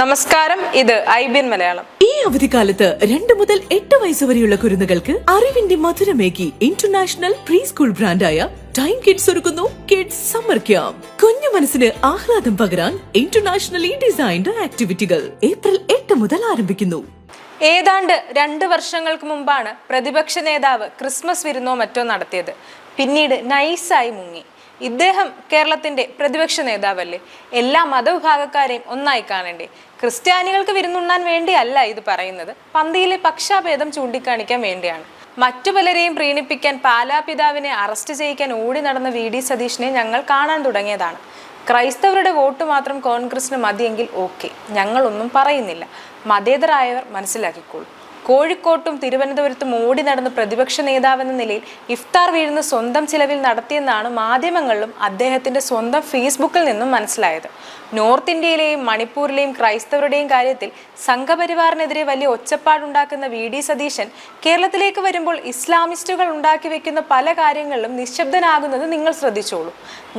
നമസ്കാരം ഇത് ഐബിൻ മലയാളം. ഈ അവധിക്കാലത്ത് രണ്ട് മുതൽ എട്ട് വയസ്സ് വരെയുള്ള കുരുന്നുകൾക്ക് അറിവിന്റെ മധുരമേകി ഇന്റർനാഷണൽ പ്രീ സ്കൂൾ ബ്രാൻഡായ ടൈം കിഡ്സ് ഒരുക്കുന്നു കിഡ്സ് സമ്മർ ക്യാമ്പ് കുഞ്ഞു മനസ്സിന് ആഹ്ലാദം പകരാൻ ഇന്റർനാഷണലി ഡിസൈൻഡ് ആക്ടിവിറ്റികൾ ഏപ്രിൽ എട്ട് മുതൽ ആരംഭിക്കുന്നു. ഏതാണ്ട് രണ്ട് വർഷങ്ങൾക്ക് മുമ്പാണ് പ്രതിപക്ഷ നേതാവ് ക്രിസ്മസ് വിരുന്നോ മറ്റോ നടത്തിയത്. പിന്നീട് നൈസായി മുങ്ങി. ഇദ്ദേഹം കേരളത്തിന്റെ പ്രതിപക്ഷ നേതാവല്ലേ? എല്ലാ മതവിഭാഗക്കാരെയും ഒന്നായി കാണണ്ടേ? ക്രിസ്ത്യാനികൾക്ക് വിരുന്നുണ്ണാൻ വേണ്ടിയല്ല ഇത് പറയുന്നത്. പന്തിയിലെ പക്ഷാഭേദം ചൂണ്ടിക്കാണിക്കാൻ വേണ്ടിയാണ്. മറ്റു പലരെയും പ്രീണിപ്പിക്കാൻ പാലാപിതാവിനെ അറസ്റ്റ് ചെയ്യിക്കാൻ ഓടി നടന്ന വി ഡി സതീഷിനെ ഞങ്ങൾ കാണാൻ തുടങ്ങിയതാണ്. ക്രൈസ്തവരുടെ വോട്ട് മാത്രം കോൺഗ്രസിന് മതിയെങ്കിൽ ഓക്കെ. ഞങ്ങളൊന്നും പറയുന്നില്ല. മതേതരായവർ മനസ്സിലാക്കിക്കോളൂ. കോഴിക്കോട്ടും തിരുവനന്തപുരത്തും ഓടി നടന്ന പ്രതിപക്ഷ നേതാവെന്ന നിലയിൽ ഇഫ്താർ വീഴുന്ന സ്വന്തം ചിലവിൽ നടത്തിയെന്നാണ് മാധ്യമങ്ങളിലും അദ്ദേഹത്തിന്റെ സ്വന്തം ഫേസ്ബുക്കിൽ നിന്നും മനസ്സിലായത്. നോർത്ത് ഇന്ത്യയിലെയും മണിപ്പൂരിലെയും ക്രൈസ്തവരുടെയും കാര്യത്തിൽ സംഘപരിവാറിനെതിരെ വലിയ ഒച്ചപ്പാടുണ്ടാക്കുന്ന വി ഡി സതീശൻ കേരളത്തിലേക്ക് വരുമ്പോൾ ഇസ്ലാമിസ്റ്റുകൾ ഉണ്ടാക്കി വെക്കുന്ന പല കാര്യങ്ങളിലും നിശബ്ദനാകുന്നത് നിങ്ങൾ ശ്രദ്ധിച്ചോളൂ.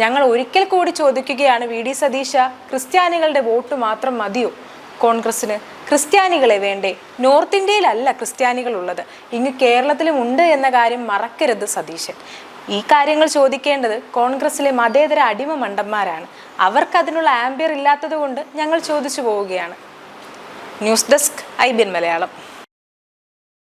ഞങ്ങൾ ഒരിക്കൽ കൂടി ചോദിക്കുകയാണ് വി ഡി സതീശ ക്രിസ്ത്യാനികളുടെ വോട്ട് മാത്രം മതിയോ? കോൺഗ്രസിന് ക്രിസ്ത്യാനികളെ വേണ്ടേ? നോർത്ത് ഇന്ത്യയിലല്ല ക്രിസ്ത്യാനികളുള്ളത്. ഇങ്ങ് കേരളത്തിലും ഉണ്ട് എന്ന കാര്യം മറക്കരുത് സതീശൻ. ഈ കാര്യങ്ങൾ ചോദിക്കേണ്ടത് കോൺഗ്രസിലെ മതേതര അടിമ മണ്ടന്മാരാണ്. അവർക്ക് അതിനുള്ള ആംബിയർ ഇല്ലാത്തത് കൊണ്ട് ഞങ്ങൾ ചോദിച്ചു പോവുകയാണ്. ന്യൂസ് ഡെസ്ക് ഐ ബിൻ മലയാളം.